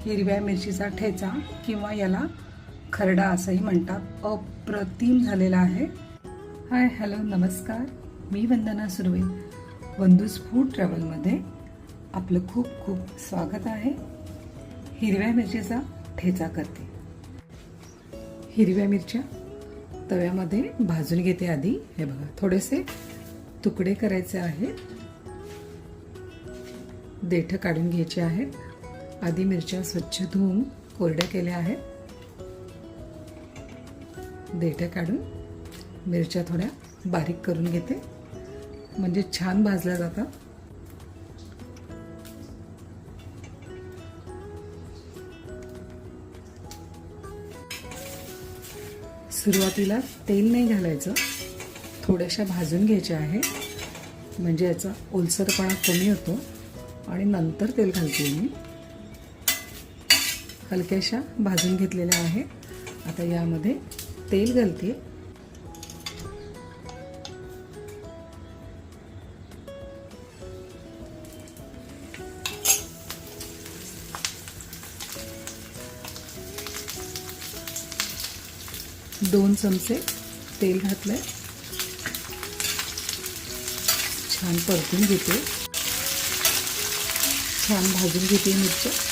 हिरव्या मिरचीचा ठेचा किंवा याला खरडा असंही म्हणतात. अप्रतिम झालेला आहे. हाय हॅलो नमस्कार. मी वंदना सुर्वे वंदूज फूड ट्रॅव्हलमध्ये आपलं खूप खूप स्वागत आहे. हिरव्या मिरचीचा ठेचा करते. हिरव्या मिरच्या तव्यामध्ये भाजून घेते आधी. हे बघा थोडेसे तुकडे करायचे आहेत. देठ काढून घ्यायचे आहेत. आधी मिरच्या स्वच्छ धुवून कोरड्या केल्या आहेत. देठ्या काढून मिरच्या थोड्या बारीक करून घेते. म्हणजे छान भाजल्या जातात. सुरुवातीला तेल नाही घालायचं. थोड्याशा भाजून घ्यायच्या आहे. म्हणजे याचा ओलसरपणा कमी होतो. आणि नंतर तेल घालते मी. हलक्याशा भाजून घेतलेल्या आहे. आता यामध्ये तेल घालते. दोन चमचे तेल घातलंय. छान परतून घेते. छान भाजून घेते मिरच्या.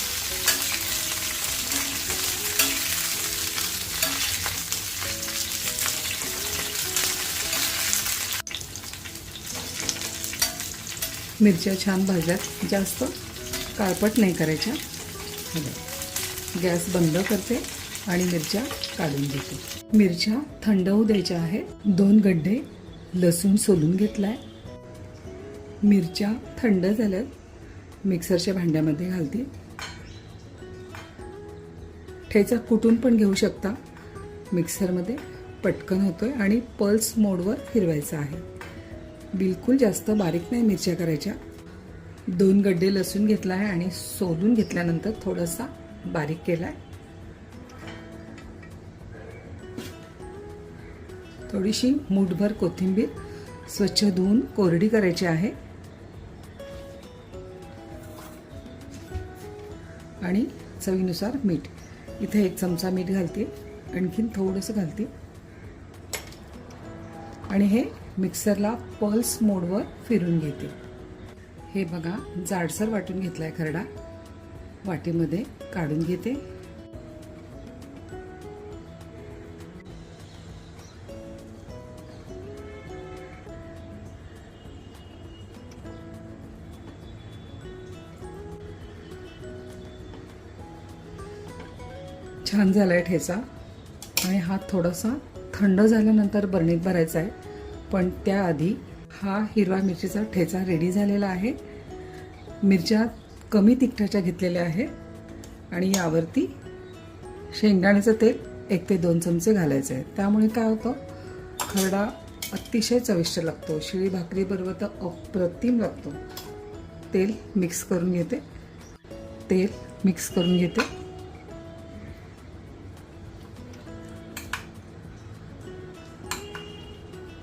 मिरच्या छान भाजल्यात. जास्त काळपट नाही करायच्या. गॅस बंद करते आणि मिरच्या काढून घेते. मिरच्या थंड होऊ द्यायच्या आहेत दोन गड्डे लसूण सोलून घेतला आहे मिरच्या थंड झाल्यात. मिक्सरच्या भांड्यामध्ये घालते. ठेचा कुटून पण घेऊ शकता. मिक्सरमध्ये पटकन होतोय आणि पल्स मोडवर फिरवायचा आहे. बिलकुल जास्त बारीक नाही मिरच्या करायच्या. दोन गड्डे लसूण घेतला आहे आणि सोलून घेतल्यानंतर थोडासा बारीक केला आहे थोडीशी मूठभर कोथिंबीर स्वच्छ धुवून कोरडी करायची आहे. आणि चवीनुसार मीठ. इथे एक चमचा मीठ घालते. आणखीन थोडंसं घालते. आणि हे मिक्सरला पल्स मोडवर फिरून घेते. हे बघा जाडसर वाटून घेतलाय खरडा. वाटीमध्ये काढून घेते. छान झालाय ठेचा. आणि हा थोडासा थंड झाल्यानंतर बरणीत भरायचा आहे. पण त्याआधी हा हिरवा मिरचीचा ठेचा रेडी झालेला आहे. मिरच्या कमी तिखटाच्या घेतलेल्या आहे आणि यावरती शेंगदाण्याचं तेल एक ते दोन चमचे घालायचे आहे. त्यामुळे काय होतं? खरडा अतिशय चविष्ट लागतो. शिळी भाकरीबरोबर तर अप्रतिम लागतो. तेल मिक्स करून घेते. तेल मिक्स करून घेते.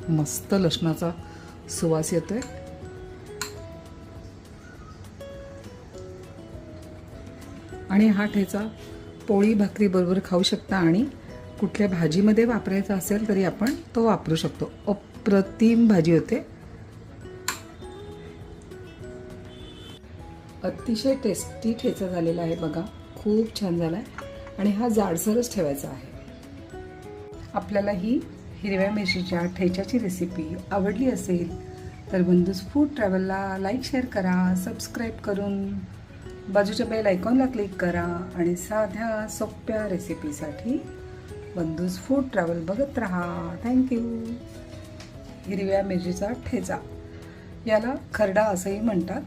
मस्त लसणाचा सुवास येतोय. आणि हा ठेचा पोळी भाकरी बरोबर खाऊ शकता आणि कुठल्या भाजीमध्ये वापरायचा असेल तरी आपण तो वापरू शकतो. अप्रतिम भाजी होते. अतिशय टेस्टी ठेचा झालेला आहे बघा. खूप छान झाला आहे आणि हा जाडसरच ठेवायचा आहे. आपल्याला ही हिरव्या मिरचीच्या ठेच्याची रेसिपी आवडली असेल तर बंधूस फूड ट्रॅव्हलला लाईक शेअर करा सबस्क्राईब करून बाजूच्या बेल आयकॉनला क्लिक करा आणि साध्या सोप्या रेसिपीसाठी बंधूस फूड ट्रॅव्हल बघत राहा. थँक्यू हिरव्या मिरचीचा ठेचा. याला खरडा असंही म्हणतात.